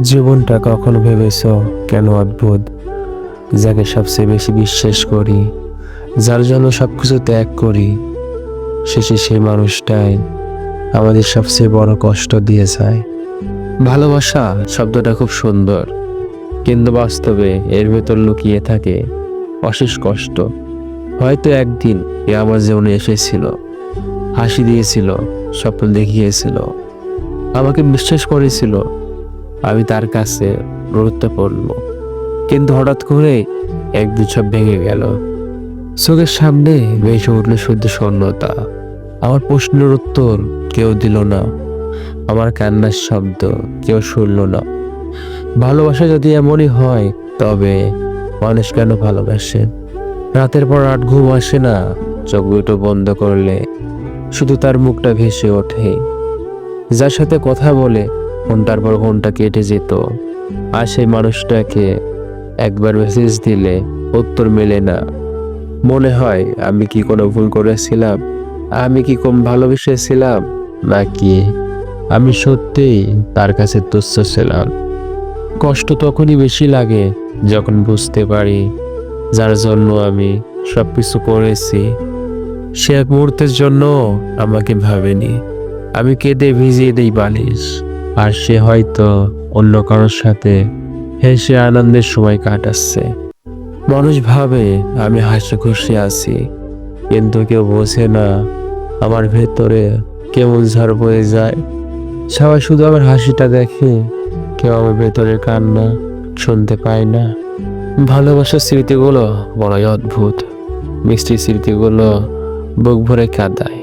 জীবনটা কখনো ভেবেছ কেন অদ্ভুত? যাকে সবচেয়ে বেশি বিশ্বাস করি, যার জন্য সবকিছু ত্যাগ করি, শেষে সেই মানুষটাই আমাদের সবচেয়ে বড় কষ্ট দিয়ে যায়। ভালোবাসা শব্দটা খুব সুন্দর, কিন্তু বাস্তবে এর ভেতর লুকিয়ে থাকে অশেষ কষ্ট। হয়তো একদিন এ আমার জীবনে এসেছিল, হাসি দিয়েছিল, স্বপ্ন দেখিয়েছিল, আমাকে বিশ্বাস করেছিল আমি তার কাছে গুরুত্বপূর্ণ কিন্তু হঠাৎ করে একদিন সব ভেঙে গেল। চোখের সামনে ভেসে উঠল শুদ্ধ শূন্যতা। আমার প্রশ্নের উত্তর কেউ দিল না। আমার কান্নার শব্দ কেউ শুনল না। ভালোবাসা যদি এমনই হয়, তবে মানুষ কেন ভালোবাসে? রাতের পর রাত ঘুম আসে না। চোখ দুটো বন্ধ করলে শুধু তার মুখটা ভেসে ওঠে। যার সাথে কথা বলে ঘণ্টার পর ঘণ্টা কেটে যেত। আর সেই মানুষটাকে একবার মেসেজ দিলে উত্তর মেলে না। মনে হয়, আমি কি কোনো ভুল করেছিলাম? আমি কি কম ভালোবেসেছিলাম? নাকি আমি সত্যিই তার কাছে তুচ্ছ ছিলাম? কষ্ট তখনই বেশি লাগে যখন বুঝতে পারি যার জন্য আমি সব কিছু করেছি। সে এক মুহূর্তের জন্য আমাকে ভাবেনি। আমি কেঁদে ভিজিয়ে দেই বালিশ। আর সে হয়তো অন্য কারোর সাথে হেসে আনন্দের সময় কাটাচ্ছে। মানুষ ভাবে, আমি হাসি খুশি আছি, কিন্তু কেউ বোঝে না আমার ভেতরে কেমন ঝড় বয়ে যায়। সবাই শুধু আমার হাসিটা দেখে, কেউ আমার ভেতরে কান্না শুনতে পায় না। ভালোবাসার স্মৃতিগুলো বড়ই অদ্ভুত। মিষ্টি স্মৃতিগুলো বুক ভরে কাঁদায়।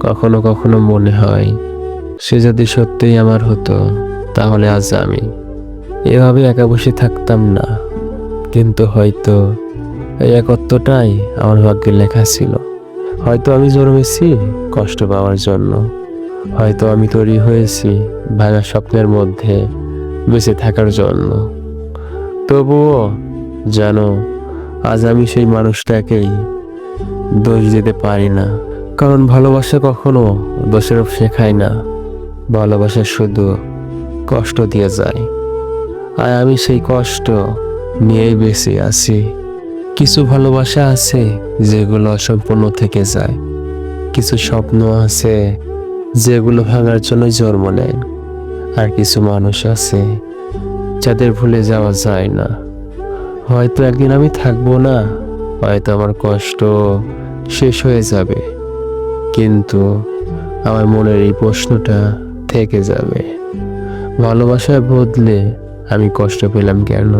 কখনো কখনো মনে হয় সে যদি সত্যিই আমার হতো, তাহলে আজ আমি এভাবে একা বসে থাকতাম না। কিন্তু হয়তো এই একত্বটাই আমার ভাগ্যে লেখা ছিল। হয়তো আমি জন্মেছি কষ্ট পাওয়ার জন্য। হয়তো আমি তৈরি হয়েছি ভাঙা স্বপ্নের মধ্যে বেঁচে থাকার জন্য। তবুও জানো আজ আমি সেই মানুষটাকেই দোষ দিতে পারি না। কারণ ভালোবাসা কখনো দোষের শেখায় না। ভালোবাসা শুধু কষ্ট দিয়ে যায়। আর আমি সেই কষ্ট নিয়েই বেঁচে আছি। কিছু ভালোবাসা আছে যেগুলো অসম্পূর্ণ থেকে যায়। কিছু স্বপ্ন আছে যেগুলো ভাঙার জন্য জন্ম নেয়। আর কিছু মানুষ আছে যাদের ভুলে যাওয়া যায় না। হয়তো একদিন আমি থাকব না, হয়তো আমার কষ্ট শেষ হয়ে যাবে। কিন্তু আমার মনের এই প্রশ্নটা থেকে যাবে। ভালোবাসায় বদলে আমি কষ্ট পেলাম কেন?